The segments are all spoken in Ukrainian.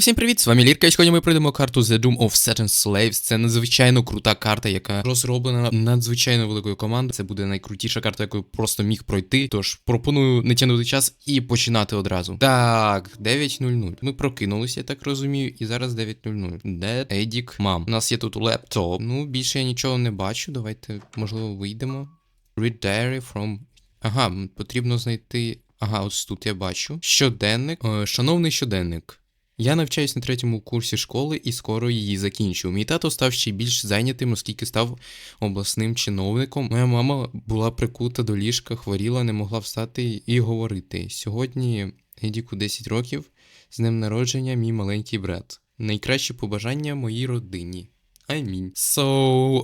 всім привіт! З вами Лірка, і сьогодні ми пройдемо карту The Doom of Certain Slaves. Це надзвичайно крута карта, яка розроблена надзвичайно великою командою. Це буде найкрутіша карта, яку просто міг пройти. Тож пропоную не тягнути час і починати одразу. Так, 9.00. Ми прокинулися, я так розумію, і зараз 9.00. Де Едік мам? У нас є тут лептоп. Ну, більше я нічого не бачу. Давайте, можливо, вийдемо. Read diary from. Ага, потрібно знайти. Ага, ось тут я бачу. Щоденник. Е, шановний щоденник. Я навчаюсь на третьому курсі школи і скоро її закінчу. Мій тато став ще більш зайнятим, оскільки став обласним чиновником. Моя мама була прикута до ліжка, хворіла, не могла встати і говорити. Сьогодні Едіку 10 років. З днем народження, мій маленький брат. Найкращі побажання моїй родині. Амінь. So,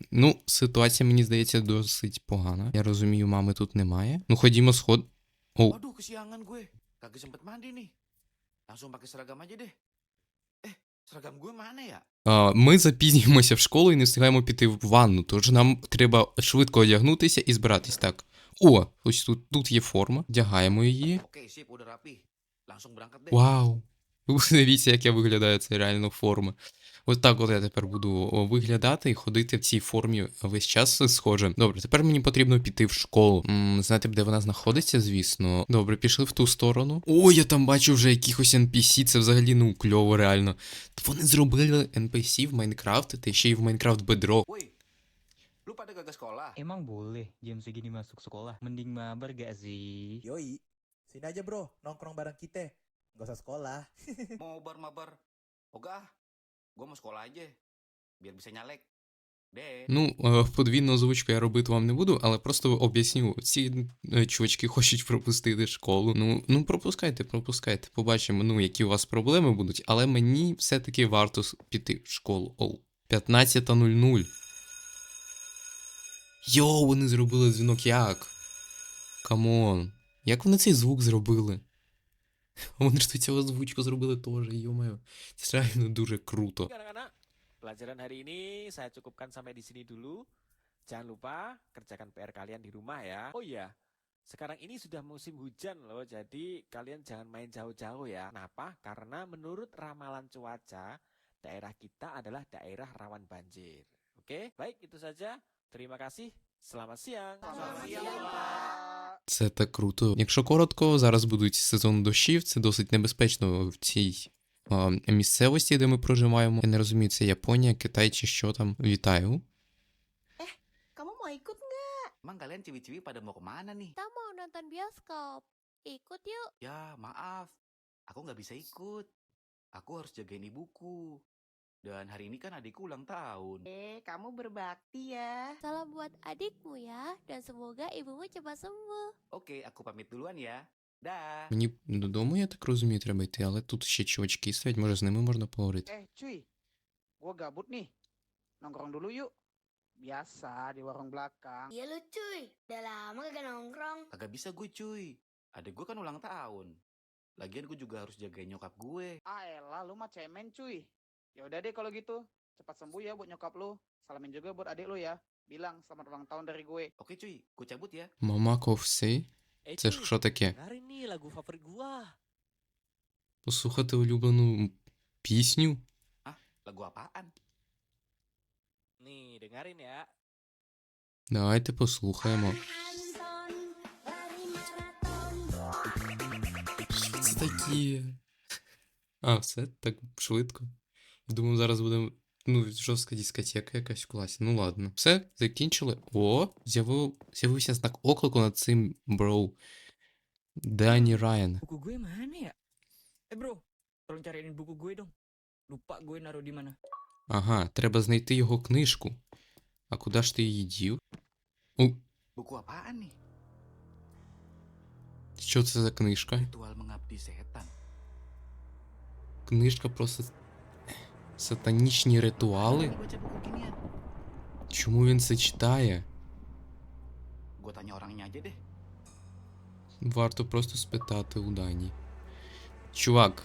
ну, ситуація, мені здається, досить погана. Я розумію, мами тут немає. Ну, ходімо сход. О, Waduh, Langsung pakai seragam aja deh. Eh, seragam gue mana ya? Ми запізнюємося в школу і не встигаємо піти в ванну, тож нам треба швидко одягнутися і збиратись так. О, ось тут, тут є форма. Вдягаємо її. Вау! Дивіться, як я виглядаю, це реально форма. Ось так от я тепер буду виглядати і ходити в цій формі весь час схоже. Добре, тепер мені потрібно піти в школу. М, знаєте, б, де вона знаходиться, звісно. Добре, пішли в ту сторону. О, я там бачу вже якихось NPC, це взагалі ну кльово, реально. Вони зробили NPC в Майнкрафт, та ще й в Майнкрафт Bedrock. Woi, lu pada kagak sekolah? Emang boleh jam segini masuk sekolah? Mending mabar gak sih? Yoi, sini aja bro, nongkrong bareng kita. Gak usah sekolah. Mau mabar-mabar? Oga, gue mau sekolah aja. Biar bisa nyalek. Deh. Ну, е, подвійну озвучку я робити вам не буду, але просто об'ясню. Ці е, чувачки хочуть пропустити школу. Ну, ну пропускайте, пропускайте. Побачимо, ну, які у вас проблеми будуть, але мені все-таки варто піти в школу. Оу. 15.00. Йоу, вони зробили дзвінок як? Камон. Як вони цей звук зробили? Вони ж тут цю озвучку зробили теж, йомаю. Це реально дуже круто. Anak-anak, pelajaran hari ini saya cukupkan sampai di sini dulu. Jangan lupa kerjakan PR kalian di rumah ya. Oh iya, sekarang ini sudah musim hujan loh, jadi kalian jangan main jauh-jauh ya. Kenapa? Karena menurut ramalan cuaca, daerah kita adalah daerah rawan banjir. Oke, baik itu saja. Terima kasih. Selamat siang. Selamat siang, Pak. Це так круто. Якщо коротко, зараз будуть сезон дощів, це досить небезпечно в цій а, місцевості, де ми проживаємо. Я не розумію, це Японія, Китай чи що там. Вітаю. Ikut kalian ciwi-ciwi pada mau kemana nih? Kita mau nonton bioskop. Ikut yuk. Ya, maaf. Aku nggak bisa ikut. Aku harus jagain ibuku. Dan hari ini kan adikku ulang tahun. Eh, kamu berbakti ya. Salam buat adikmu ya, dan semoga ibumu cepat sembuh. Oke, aku pamit duluan ya. Dah. Мені додому, я так розумію, треба йти, але тут ще чувачки стоять, може з ними можна поговорити. Eh cuy, gua gabut nih. Nongkrong dulu yuk. Biasa di warung belakang. Iya lu cuy, udah lama gak nongkrong. Kagak bisa gue cuy. Adik gue kan ulang tahun. Lagian gue juga harus jagain nyokap gue. Ah elah lu mah cemen cuy. Ya udah deh kalau gitu. Cepat sembuh ya buat nyokap lu. Salamin juga buat adik lu ya. Bilang selamat ulang tahun dari gue. Oke cuy, gue cabut ya. Мама ковси. Eh, Це ж cuy, що таке? dengerin nih lagu favorit gua. Послухати улюблену пісню? Lagu apaan? Nih, dengerin ya. Давайте послухаємо. Що це таке? А, все так швидко. Думаю, зараз буде ну, жорстка дискотека якась в класі. Ну ладно. Все, закінчили. О, з'явив, з'явився знак оклику над цим броу. Дані Райан. Buku gue mana ya? Eh bro, tolong cariin buku gue dong. Lupa gue naruh di mana. Ага, треба знайти його книжку. А куди ж ти її дів? Buku apaan nih? що це за книжка? Ritual mengabdi setan. Книжка про сат... сатанічні ритуали? Чому він це читає? Варто просто спитати у Дані. Чувак,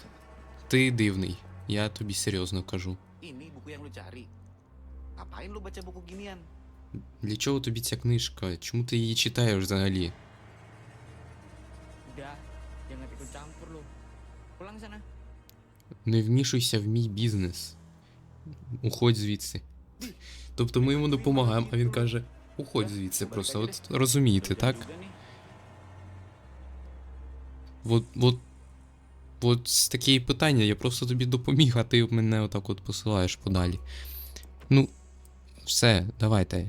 ти дивний. Я тобі серйозно кажу. Для чого тобі ця книжка? Чому ти її читаєш взагалі? Не вмішуйся в мій бізнес. Уходь звідси. Тобто ми йому допомагаємо, а він каже: уходь звідси просто. От розумієте, так? От, от, от таке і питання, я просто тобі допоміг, а ти мене отак от посилаєш подалі. Ну, все, давайте.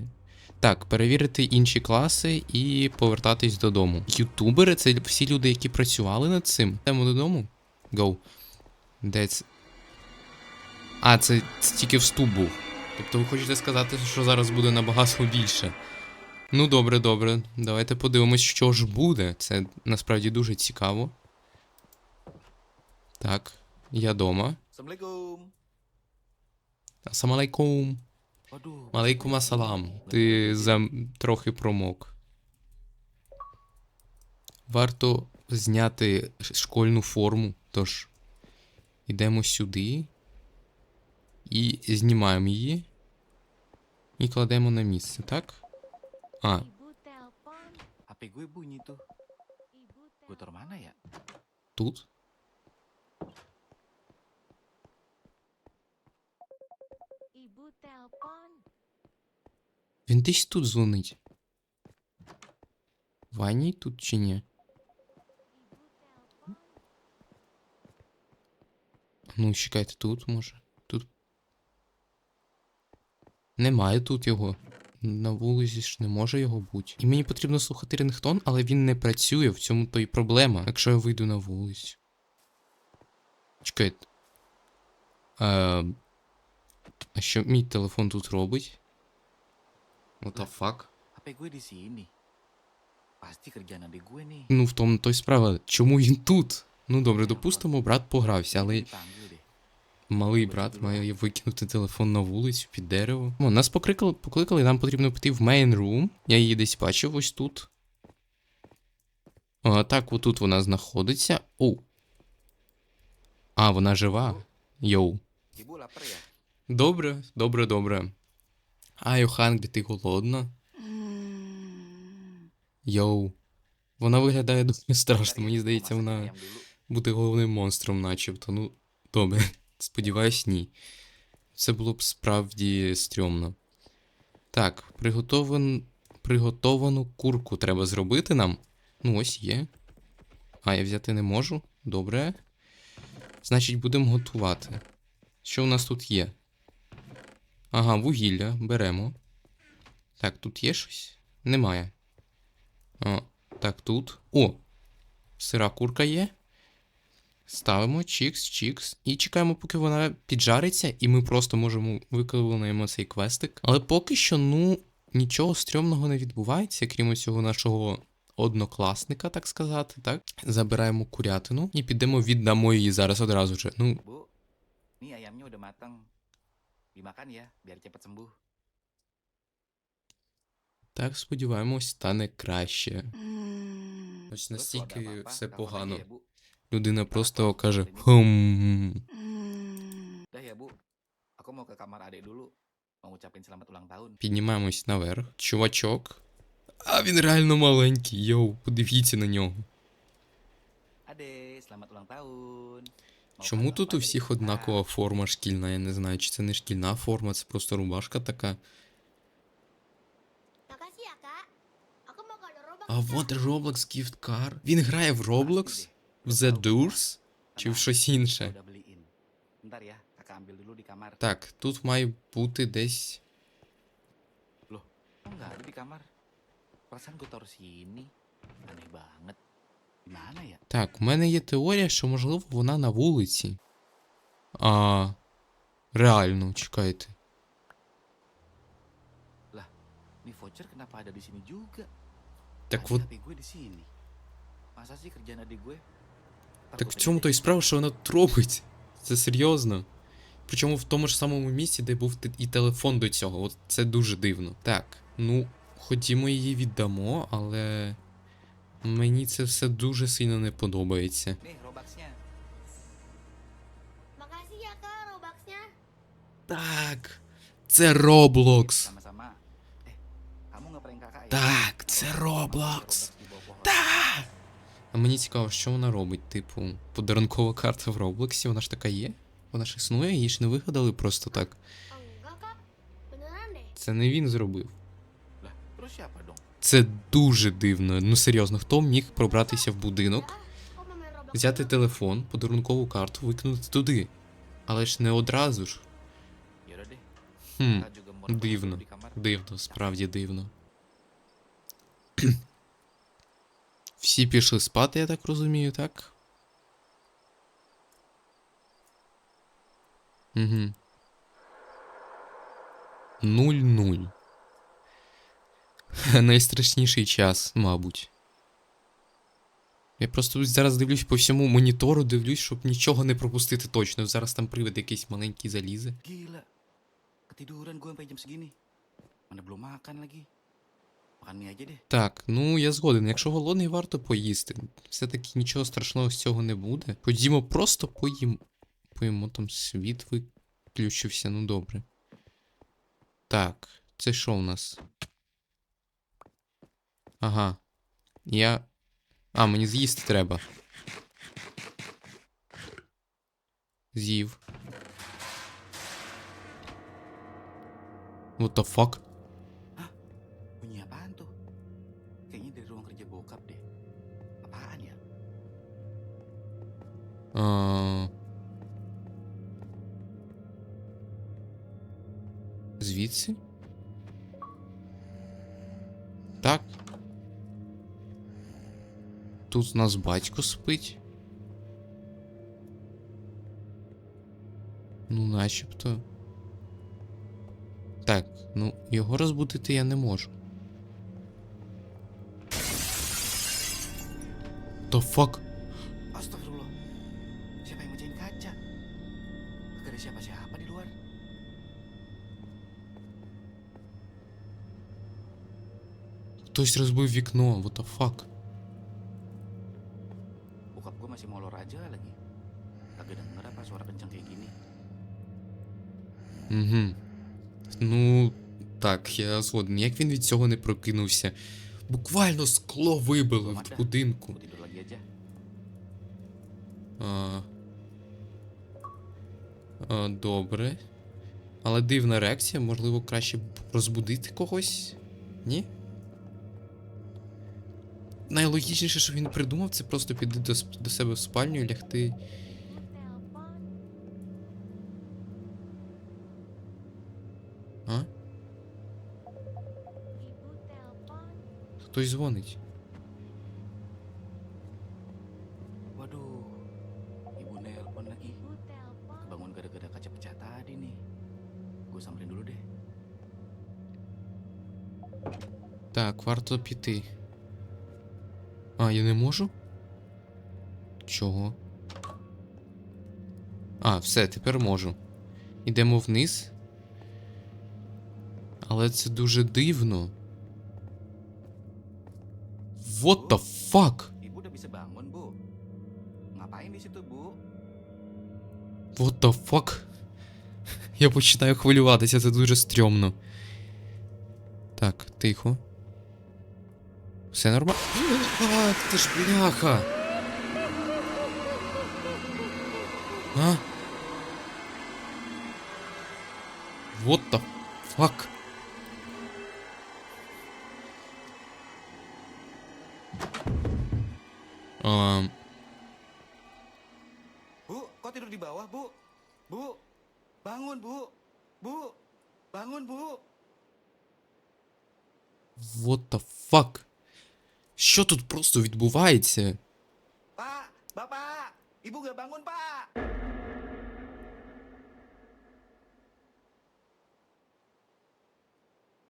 Так, перевірити інші класи і повертатись додому. Ютубери це всі люди, які працювали над цим. Йдемо додому. Go. Де? А, це, це тільки вступ був. Тобто ви хочете сказати, що зараз буде набагато більше. Ну, добре, добре. Давайте подивимось, що ж буде. Це насправді дуже цікаво. Так, я дома. Assalamualaikum. Асалам алейкум. Асалам. Ти зам... трохи промок. Варто зняти школьну форму. Тож, йдемо сюди. І знімаємо її. І кладемо на місце, так? А, тут. Він десь тут дзвонить. Ваній тут чи ні? Ну, чекайте, тут може. Немає тут його. На вулиці ж не може його бути. І мені потрібно слухати рингтон, але він не працює, в цьому то й проблема, якщо я вийду на вулицю. Чекайте. А, а що мій телефон тут робить? What the fuck? Ну, в тому то й справа. Чому він тут? Ну добре, допустимо, брат погрався, але. Малий брат має викинути телефон на вулицю під дерево. О, нас покликали, покликали, нам потрібно піти в main room. Я її десь бачив ось тут. О, так, отут вона знаходиться. О. А, вона жива. Йоу. Добре, добре, добре. А, Йоханг, ти голодна? Йоу. Вона виглядає дуже страшно, мені здається, вона бути головним монстром, начебто. Ну, добре. Сподіваюсь, ні. Це було б справді стрьомно. Так, приготован... приготовану курку треба зробити нам. Ну, ось є. А, я взяти не можу. Добре. Значить, будемо готувати. Що у нас тут є? Ага, вугілля беремо. Так, тут є щось? Немає. О, так, тут. О! Сира курка є. Ставимо чікс, чікс. І чекаємо, поки вона піджариться, і ми просто можемо виконуємо цей квестик. Але поки що, ну, нічого стрьомного не відбувається, крім цього нашого однокласника, так сказати, так? Забираємо курятину і підемо віддамо її зараз одразу же. Ну, так, сподіваємось, стане краще. Ось настільки все погано. Людина просто каже хм. Піднімаємось наверх. Чувачок. А він реально маленький, йоу, подивіться на нього. Чому тут у всіх однакова форма шкільна? Я не знаю, чи це не шкільна форма, це просто рубашка така. А вот Roblox Gift Card. Він грає в Roblox? В The Doors? Чи в щось інше? Так, тут має бути десь. Так, у мене є теорія, що можливо вона на вулиці. А. Реально, чекайте. Так Tadi так в чому то і справа, що вона робить? Це серйозно. Причому в тому ж самому місці, де був і телефон до цього. От це дуже дивно. Так, ну, ходімо її віддамо, але. Мені це все дуже сильно не подобається. Так. Це kakak ya? Так, це pohon. Так. Мені цікаво, що вона робить, типу, подарункова карта в Роблоксі, вона ж така є? Вона ж існує, її ж не вигадали просто так. Це не він зробив. Це дуже дивно. Ну серйозно, хто міг пробратися в будинок, взяти телефон, подарункову карту, викинути туди. Але ж не одразу ж. Хм, дивно. Дивно, справді дивно. Всі пішли спати, я так розумію, так? Угу. Нуль-нуль. Найстрашніший час, мабуть. Я просто зараз дивлюсь по всьому монітору, дивлюсь, щоб нічого не пропустити точно. Зараз там привид якийсь маленький залізе. Gila. Ketiduran gue sampai jam segini. Mana belum Makan mie aja deh. Так, ну я згоден. Якщо голодний, варто поїсти. Все-таки нічого страшного з цього не буде. Ходімо, просто поїм. Поїмо там світ виключився, ну добре. Так, це що у нас? Ага. Я. А, мені з'їсти треба. З'їв. What the fuck? Тут у нас батько спить. Ну, начебто. Так, ну, його розбудити я не можу. The fuck? Хтось розбив вікно, what the fuck? Masih molor aja lagi. Kagak denger apa suara kencang kayak gini. Угу. Ну, так, я згоден. Як він від цього не прокинувся? Буквально скло вибило в будинку. А... А, добре. Але дивна реакція, можливо, краще розбудити когось? Ні? Найлогічніше, що він придумав, це просто піти до, до себе в спальню і лягти. А? Хтось дзвонить. Так, варто піти. А, я не можу? Чого? А, все, тепер можу. Ідемо вниз. Але це дуже дивно. What the fuck? What the fuck? Я починаю хвилюватися, це дуже стрьомно. Так, тихо. Все нормально. А, ти ж бляха. А? What the fuck? Ам, Bu, kok tidur di bawah, Bu? Bu, bangun, Bu. Bu, bangun, Bu. what the fuck? Що тут просто відбувається? Па, па, па, і буга, бангун, Pak.